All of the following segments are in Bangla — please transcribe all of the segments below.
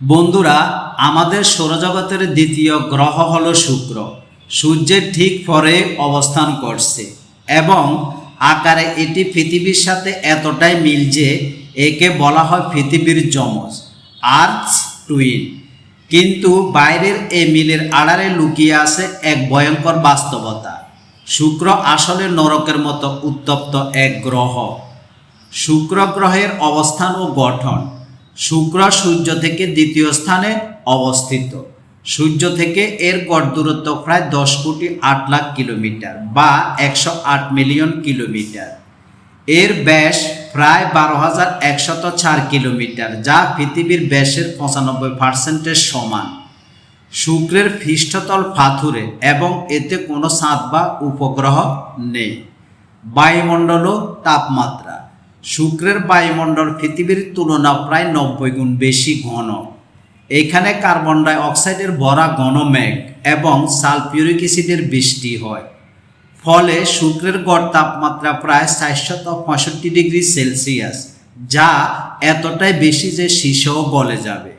বন্ধুরা, আমাদের সৌরজগতের দ্বিতীয় গ্রহ হলো শুক্র। সূর্যের ঠিক পরে অবস্থান করছে এবং আকারে এটি পৃথিবীর সাথে এতটাই মিল যে একে বলা হয় পৃথিবীর যমজ, আর্থ টুইন। কিন্তু বাইরের এই মিলের আড়ালে লুকিয়ে আছে এক ভয়ঙ্কর বাস্তবতা। শুক্র আসলে নরকের মতো উত্তপ্ত এক গ্রহ। শুক্র গ্রহের অবস্থান ও গঠন শুক্র সূর্য থেকে দ্বিতীয় স্থানে অবস্থিত। সূর্য থেকে এর গড় দূরত্ব প্রায় দশ কোটি আট লাখ কিলোমিটার বা একশো আট মিলিয়ন কিলোমিটার। এর ব্যাস প্রায় বারো হাজার একশত চার কিলোমিটার, যা পৃথিবীর ব্যাসের পঁচানব্বই পার্সেন্টের সমান। শুক্রের পৃষ্ঠতল পাথুরে এবং এতে কোনো চাঁদ বা উপগ্রহ নেই। বায়ুমণ্ডল তাপমাত্রা। শুক্রের বায়ুমণ্ডল পৃথিবীর তুলনা প্রায় নব্বই গুণ বেশি ঘন। এখানে কার্বন ডাই অক্সাইডের ভরা ঘন মেঘ এবং সালফিউরিক অ্যাসিডের বৃষ্টি হয়। ফলে শুক্রের গড় তাপমাত্রা প্রায় চারশত পঁয়ষট্টি ডিগ্রি সেলসিয়াস, যা এতটাই বেশি যে শিশও গলে যাবে।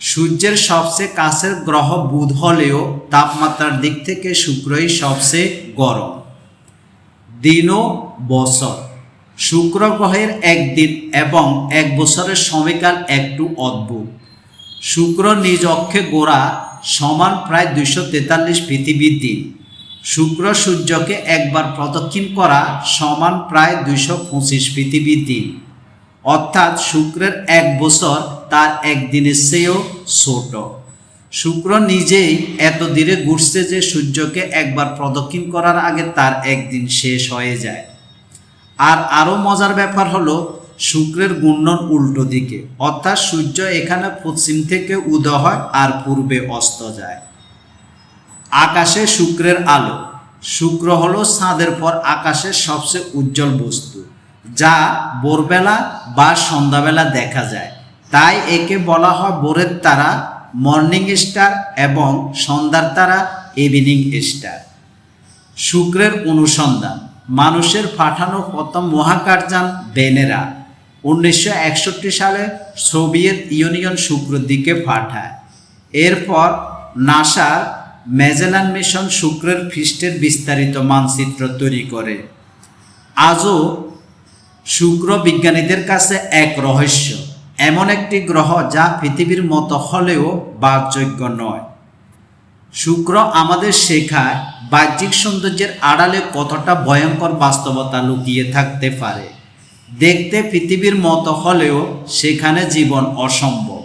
সূর্যের সবচেয়ে কাছের গ্রহ বুধ হলেও তাপমাত্রার দিক থেকে শুক্রই সবচেয়ে গরম। দিন ও বছর শুক্র গ্রহের একদিন এবং এক বছরের সময়কাল একটু অদ্ভুত। শুক্র নিজ অক্ষে গোড়া সমান প্রায় দুইশো তেতাল্লিশ পৃথিবীর দিন। শুক্র সূর্যকে একবার প্রদক্ষিণ করা সমান প্রায় দুইশো পঁচিশ পৃথিবীর দিন। অর্থাৎ শুক্রের এক বছর তার একদিনের চেয়েও ছোট। শুক্র নিজেই এত ধীরে ঘুরছে যে সূর্যকে একবার প্রদক্ষিণ করার আগে তার একদিন শেষ হয়ে যায়। আর আরও মজার ব্যাপার হলো, শুক্রের ঘূর্ণন উল্টো দিকে। অর্থাৎ সূর্য এখানে পশ্চিম থেকে উদয় হয় আর পূর্বে অস্ত যায়। আকাশে শুক্রের আলো। শুক্র হলো চাঁদের পর আকাশের সবচেয়ে উজ্জ্বল বস্তু, যা ভোরবেলা বা সন্ধ্যাবেলা দেখা যায়। তাই একে বলা হয় ভোরের তারা, মর্নিং স্টার এবং সন্ধ্যার তারা, ইভিনিং স্টার। শুক্রের অনুসন্ধান। মানুষের পাঠানো প্রথম মহাকাশযান বেনেরা। উনিশশো একষট্টি সালে সোভিয়েত ইউনিয়ন শুক্রের দিকে পাঠায়। এরপর নাসার ম্যাজেলান মিশন শুক্রের পৃষ্ঠের বিস্তারিত মানচিত্র তৈরি করে। আজও শুক্র বিজ্ঞানীদের কাছে এক রহস্য, এমন একটি গ্রহ যা পৃথিবীর মতো হলেও বাকযোগ্য নয়। শুক্র আমাদের শেখায় বাহ্যিক সৌন্দর্যের আড়ালে কতটা ভয়ঙ্কর বাস্তবতা লুকিয়ে থাকতে পারে। দেখতে পৃথিবীর মতো হলেও সেখানে জীবন অসম্ভব।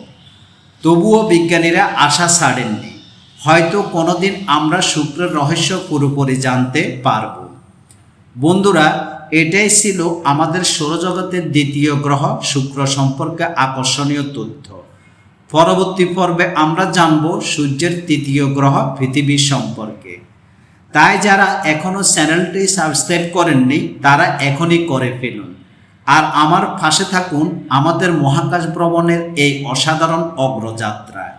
তবুও বিজ্ঞানীরা আশা ছাড়েননি। হয়তো কোনোদিন আমরা শুক্রের রহস্য পুরোপুরি জানতে পারব। বন্ধুরা, এটাই ছিল আমাদের সৌরজগতের দ্বিতীয় গ্রহ শুক্র সম্পর্কে আকর্ষণীয় তথ্য। পরবর্তী পর্বে আমরা জানব সূর্যের তৃতীয় গ্রহ পৃথিবী সম্পর্কে। তাই যারা এখনও চ্যানেলটি সাবস্ক্রাইব করেননি, তারা এখনই করে ফেলুন। আর আমার পাশে থাকুন আমাদের মহাকাশ ভ্রমণের এই অসাধারণ অগ্রযাত্রায়।